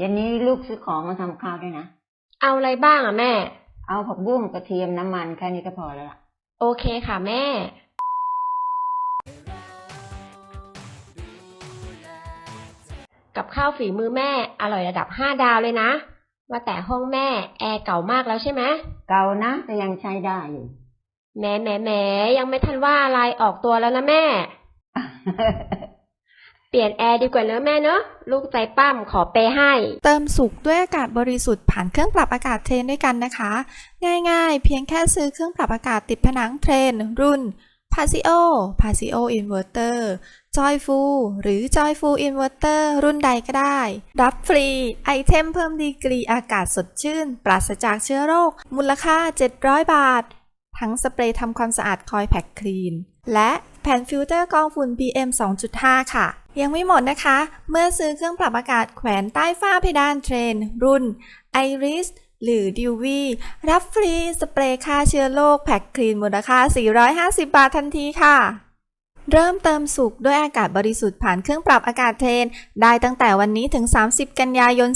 ย็นนี้ลูกซื้อของมาทำข้าวด้วยนะ เอาอะไรบ้างอะแม่ เอาผักบุ้งกระเทียมน้ำมันแค่นี้ก็พอแล้วล่ะ โอเคค่ะแม่ กับข้าวฝีมือแม่อร่อยระดับห้าดาวเลยนะ ว่าแต่ห้องแม่แอร์เก่ามากแล้วใช่ไหมเก่านะแต่ยังใช้ได้อยู่แหมแหมแหมยังไม่ทันว่าอะไรออกตัวแล้วนะแม่ เปลี่ยนแอร์ดีกว่าเนอะแม่เนอะลูกใจปั้มขอเปย์ให้ เติมสุขด้วยอากาศบริสุทธิ์ผ่านเครื่องปรับอากาศเทรนด้วยกันนะคะ ง่ายๆ เพียงแค่ซื้อเครื่องปรับอากาศติดผนังเทรน รุ่น Pasio Pasio Inverter Joyful หรือ Joyful Inverter รุ่นใดก็ได้ รับฟรีไอเทมเพิ่มดีกรีอากาศสดชื่น ปราศจากเชื้อโรค มูลค่า 700 บาท ทั้งสเปรย์ทำความสะอาดคอยแพ็คคลีน และแผ่นฟิลเตอร์กองฝุ่น PM 2.5 ค่ะ ยังไม่หมดนะคะ เมื่อซื้อเครื่องปรับอากาศแขวนใต้ฝ้าเพดานเทรน รุ่น Iris หรือ d ิว v รับฟรีสเปรย์ฆ่าเชื้อโรคแพ็คคลีนมูลค่า 450 บาททันทีค่ะ เริ่มเติมสุขด้วยอากาศบริสุทธิ์ผ่านเครื่องปรับอากาศเทรน ได้ตั้งแต่วันนี้ถึง 30 กันยายน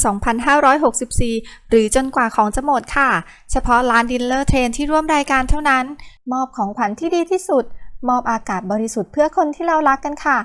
2564 หรือจนกว่าของจะหมดค่ะ เฉพาะร้านดิลเลอร์เทรนที่ร่วมรายการเท่านั้น มอบของขวัญที่ดีที่สุด มอบอากาศบริสุทธิ์เพื่อคนที่เรารักกันค่ะ